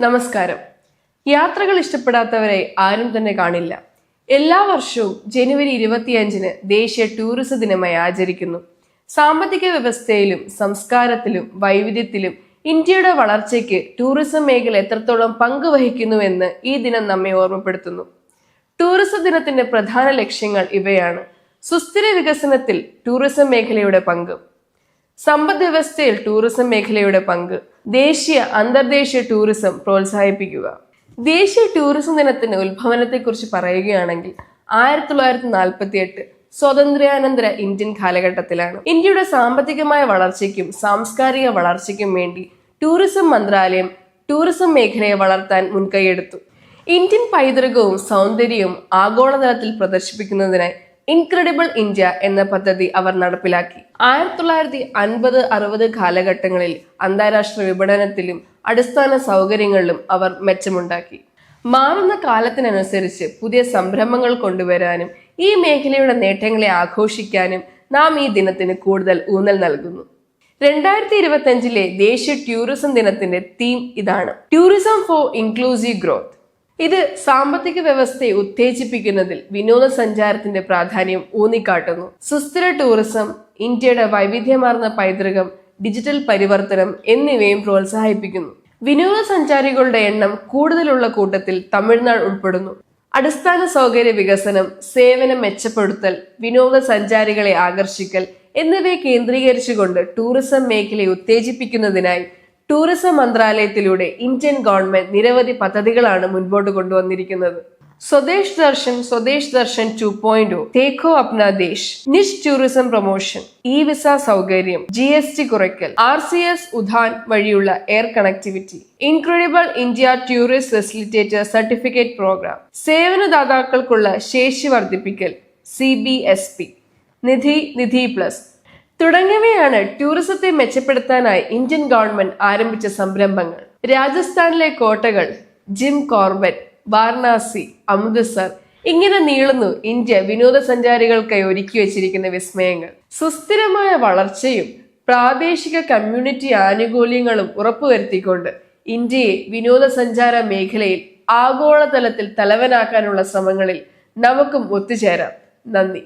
നമസ്കാരം. യാത്രകൾ ഇഷ്ടപ്പെടാത്തവരെ ആരും തന്നെ കാണില്ല. എല്ലാ വർഷവും ജനുവരി ഇരുപത്തിയഞ്ചിന് ദേശീയ ടൂറിസം ദിനമായി ആചരിക്കുന്നു. സാമ്പത്തിക വ്യവസ്ഥയിലും സംസ്കാരത്തിലും വൈവിധ്യത്തിലും ഇന്ത്യയുടെ വളർച്ചയ്ക്ക് ടൂറിസം മേഖല എത്രത്തോളം പങ്കുവഹിക്കുന്നുവെന്ന് ഈ ദിനം നമ്മെ ഓർമ്മപ്പെടുത്തുന്നു. ടൂറിസം ദിനത്തിന്റെ പ്രധാന ലക്ഷ്യങ്ങൾ ഇവയാണ്. സുസ്ഥിര വികസനത്തിൽ ടൂറിസം മേഖലയുടെ പങ്ക്. സമ്പദ് വ്യവസ്ഥയിൽ ടൂറിസം മേഖലയുടെ പങ്ക്. ദേശീയ അന്തർദേശീയ ടൂറിസം പ്രോത്സാഹിപ്പിക്കുക. ദേശീയ ടൂറിസം ദിനത്തിന്റെ ഉത്ഭവനത്തെക്കുറിച്ച് പറയുകയാണെങ്കിൽ ആയിരത്തി തൊള്ളായിരത്തി നാൽപ്പത്തി എട്ട് സ്വാതന്ത്ര്യാനന്തര ഇന്ത്യൻ കാലഘട്ടത്തിലാണ്. ഇന്ത്യയുടെ സാമ്പത്തികമായ വളർച്ചയ്ക്കും സാംസ്കാരിക വളർച്ചയ്ക്കും വേണ്ടി ടൂറിസം മന്ത്രാലയം ടൂറിസം മേഖലയെ വളർത്താൻ മുൻകൈയെടുത്തു. ഇന്ത്യൻ പൈതൃകവും സൗന്ദര്യവും ആഗോളതലത്തിൽ പ്രദർശിപ്പിക്കുന്നതിനായി ഇൻക്രെഡിബിൾ ഇന്ത്യ എന്ന പദ്ധതി അവർ നടപ്പിലാക്കി. ആയിരത്തി തൊള്ളായിരത്തി അൻപത് അറുപത് കാലഘട്ടങ്ങളിൽ അന്താരാഷ്ട്ര വിപണനത്തിലും അടിസ്ഥാന സൗകര്യങ്ങളിലും അവർ മെച്ചമുണ്ടാക്കി. മാറുന്ന കാലത്തിനനുസരിച്ച് പുതിയ സംരംഭങ്ങൾ കൊണ്ടുവരാനും ഈ മേഖലയുടെ നേട്ടങ്ങളെ ആഘോഷിക്കാനും നാം ഈ ദിനത്തിന് കൂടുതൽ ഊന്നൽ നൽകുന്നു. രണ്ടായിരത്തി ഇരുപത്തി ദേശീയ ടൂറിസം ദിനത്തിന്റെ തീം ഇതാണ്. Tourism for inclusive growth. ഇത് സാമ്പത്തിക വ്യവസ്ഥയെ ഉത്തേജിപ്പിക്കുന്നതിൽ വിനോദസഞ്ചാരത്തിന്റെ പ്രാധാന്യം ഊന്നിക്കാട്ടുന്നു. സുസ്ഥിര ടൂറിസം ഇന്ത്യയുടെ വൈവിധ്യമാർന്ന പൈതൃകം ഡിജിറ്റൽ പരിവർത്തനം എന്നിവയും പ്രോത്സാഹിപ്പിക്കുന്നു. വിനോദസഞ്ചാരികളുടെ എണ്ണം കൂടുതലുള്ള കൂട്ടത്തിൽ തമിഴ്നാട് ഉൾപ്പെടുന്നു. അടിസ്ഥാന സൗകര്യ വികസനം സേവനം മെച്ചപ്പെടുത്തൽ വിനോദസഞ്ചാരികളെ ആകർഷിക്കൽ എന്നിവയെ കേന്ദ്രീകരിച്ചുകൊണ്ട് ടൂറിസം മേഖലയെ ഉത്തേജിപ്പിക്കുന്നതിനായി ടൂറിസം മന്ത്രാലയത്തിലൂടെ ഇന്ത്യൻ ഗവൺമെന്റ് നിരവധി പദ്ധതികളാണ് മുൻപോട്ട് കൊണ്ടുവന്നിരിക്കുന്നത്. Swadesh Darshan Swadesh Darshan two point Dekho Apna Desh niche tourism promotion e visa സൗകര്യം ജി എസ് ടി കുറയ്ക്കൽ ആർ സി എസ് ഉദാൻ വഴിയുള്ള air connectivity Incredible India tourist facilitator certificate programme സേവനദാതാക്കൾക്കുള്ള ശേഷി വർദ്ധിപ്പിക്കൽ C B S P. Nidhi Nidhi plus തുടങ്ങിയവയാണ് ടൂറിസത്തെ മെച്ചപ്പെടുത്താനായി Indian government ആരംഭിച്ച സംരംഭങ്ങൾ. രാജസ്ഥാനിലെ കോട്ടകൾ ജിം കോർബറ്റ് വാരണാസി അമൃത്സർ ഇങ്ങനെ നീളുന്നു ഇന്ത്യ വിനോദസഞ്ചാരികൾക്കായി ഒരുക്കി വെച്ചിരിക്കുന്ന വിസ്മയങ്ങൾ. സുസ്ഥിരമായ വളർച്ചയും പ്രാദേശിക കമ്മ്യൂണിറ്റി ആനുകൂല്യങ്ങളും ഉറപ്പുവരുത്തിക്കൊണ്ട് ഇന്ത്യയെ വിനോദസഞ്ചാര മേഖലയിൽ ആഗോളതലത്തിൽ തലവനാക്കാനുള്ള ശ്രമങ്ങളിൽ നമുക്കും ഒത്തുചേരാം. നന്ദി.